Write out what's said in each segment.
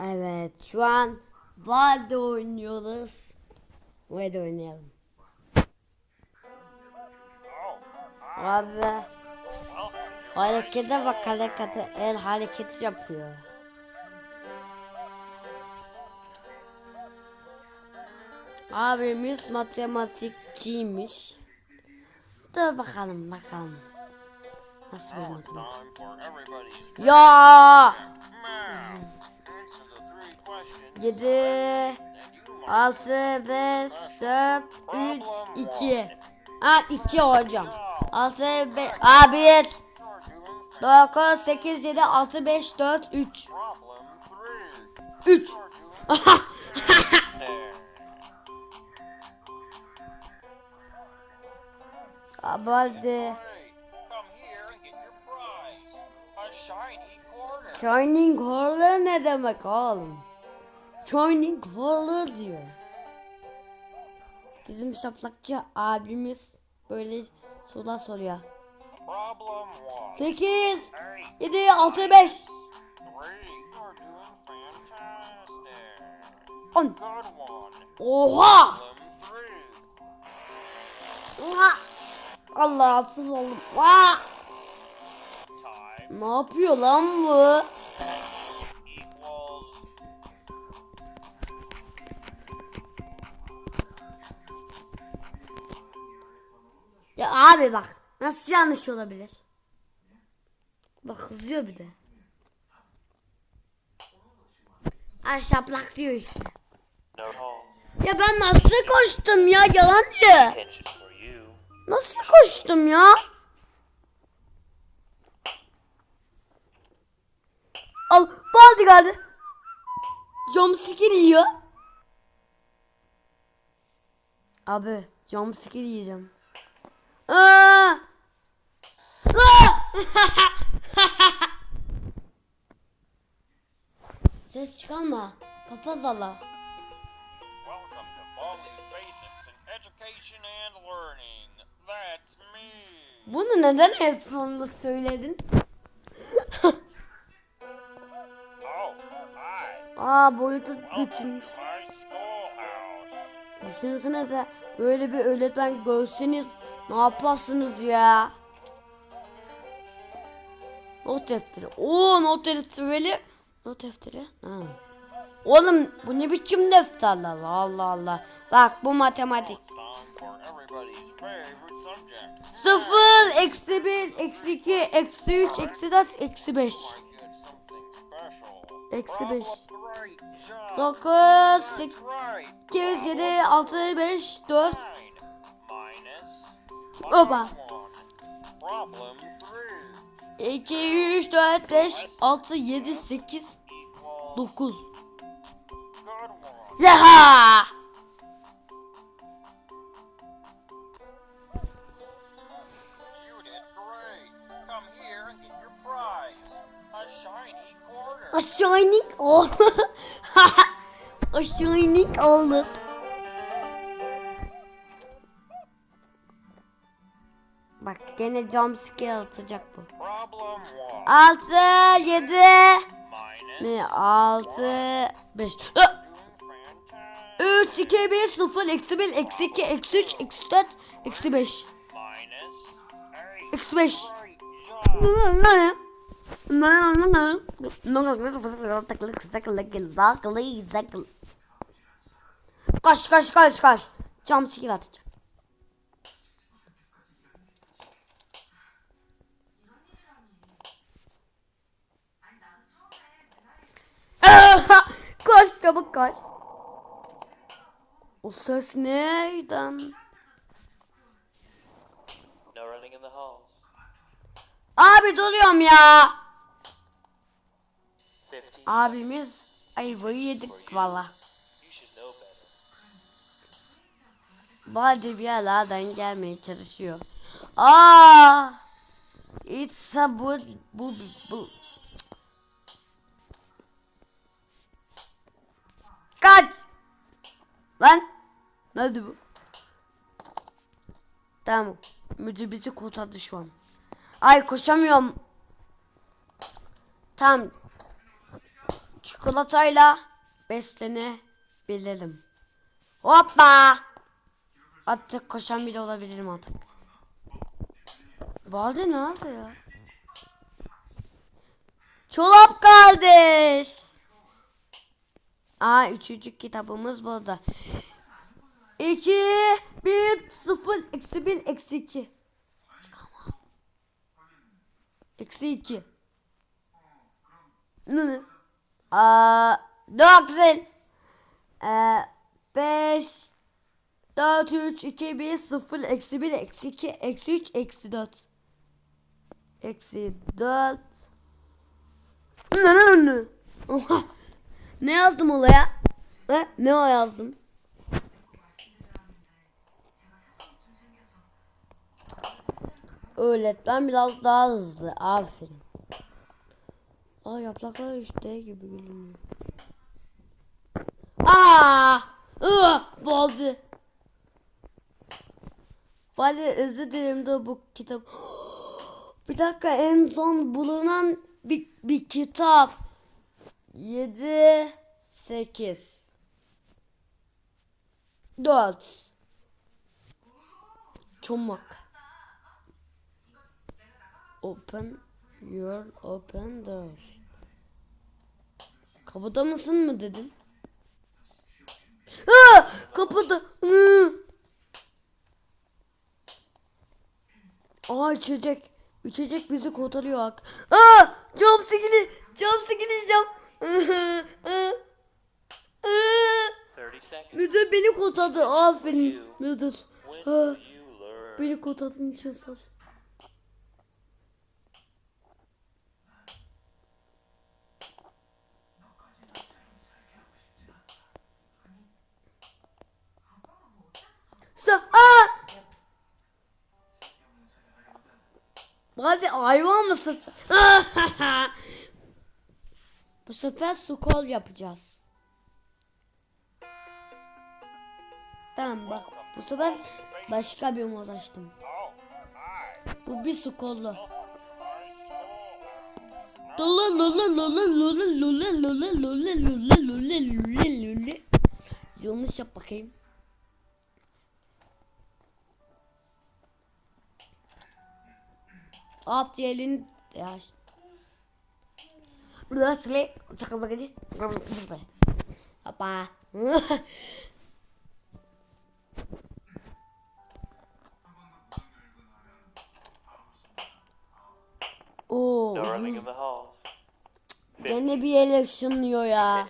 Evet şu an Valde oynuyoruz. Valde oynayalım. Abi harekete bak harekete el hareketi yapıyor. Abimiz matematikçiymiş. Dur bakalım bakalım. Nasıl for everybody's Ya! math. Answer the three questions. 7 6 5 4 3 2 Aa 2 hocam. 6 5 Aa 1 You're doing 9 8 7 6 5 4 3 problem three. 3 There. Shining Horror ne demek oğlum? Shining Horror diyor. Bizim şaplakçı abimiz böyle sorular soruyor. Problem one. 8 Hey, 7 6 5 three. You're doing fantastic. 10 Good one. Oha! Allah rahatsız oldum. Aa! Ne yapıyor lan bu? Ya abi bak nasıl yanlış olabilir? Bak kızıyor bir de. Ay şaplak diyor işte. Ya ben nasıl koştum ya yalancı? Nasıl koştum ya? Al baldi geldi. Jumpscare yiyor. Abi jumpscare yiyeceğim. Aa! Aa! Ses çıkarma. Kafa me. Bunu neden en sonunda söyledin? Aa boyutu küçülmüş. Düşünsene de böyle bir öğretmen görseniz ne yaparsınız ya? Not defteri. Oo not defteri. Not defteri. Ha. Oğlum bu ne biçim defterler Allah Allah. Bak bu matematik. Sıfır, eksi bir, eksi iki, eksi üç, eksi dört, eksi beş. Altı, beş, dört. Nine. Minus. Oba. One. Problem three. 2, 3, 4, 5, 6, 7, 8, Equals 9. good one. Yaha! A shining oh. A shining olur. Bak gene jumpscare atacak bu. Problem one. 6, 7, Minus. ne 6, 5. Doing fantastic. 3, 2, 1, 0, eksi 1, eksi 2, eksi 3, eksi 4, eksi 5. Minus. Eight. Eksi 5. Great job. Kaç kaç kaç kaç. Cam sikir atacak. koş çabuk koş. O ses neyden? No. Abi duruyorum ya. 15. Abimiz ayvayı yedik valla. Badi bir yerlerden gelmeye çalışıyor. Aa! It's a bu bu bu. Kaç! Lan! Nerede bu? Tamam. Müdür bizi kurtardı şu an. Ay koşamıyorum. tam çikolatayla beslenebilirim. Hoppa! Artık koşan bile olabilirim artık. Valide ne oldu ya? Çolap kardeş. Aa üçüncü kitabımız burada. 2 1 0 eksi 1 eksi 2. Eksi 2. Ne ne? Aa 9 Eee 5 4 3 2 1 0 eksi 1 eksi 2 eksi 3 eksi 4 eksi 4 ne ne ne Oha. ne yazdım olaya? Ha? ne o yazdım? Öğretmen biraz daha hızlı aferin Aa yapraklar işte gibi gülünüyor Aa! Ih! Baldı. Baldı özür dilerim de bu kitap. Bir dakika en son bulunan bir, bir kitap. 7 8 4 Çomak. Open your open door. Kapıda mısın mı dedin? Aa, kapıda. Hı. Aa içecek. İçecek bizi kurtarıyor. Aa cam sikili. Cam sikili cam. 30 seconds. Müdür beni kurtardı. Aferin müdür. Aa, beni kurtardığın için sağ ol. Sa aa! Hadi hayvan mısın? Bu sefer su kol yapacağız. Tamam bak bu sefer başka bir mod açtım. Bu bir su kollu. Welcome to my school. Lola lola lola lola lola lola lola lola lola lola lola Yanlış yap bakayım. Abdiyel'in ya. Burası sakın bakacağız. Hoppa. Oo. Gene bir election diyor ya.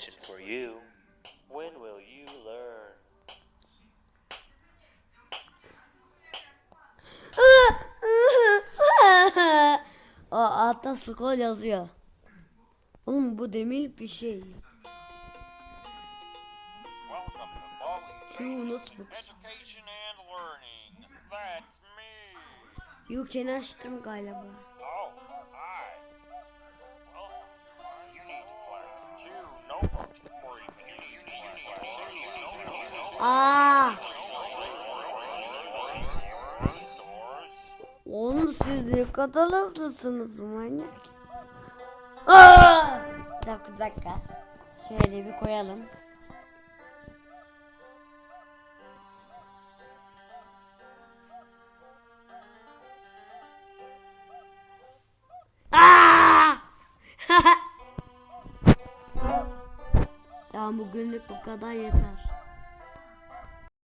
altta skol yazıyor. Oğlum bu demir bir şey. Two notebooks. Yuken açtım galiba. Oh, well, Aa. Siz ne kadar hızlısınız bu manyak. Aa! Bir dakika bir dakika. Şöyle bir koyalım. Aa! tamam bugünlük bu kadar yeter.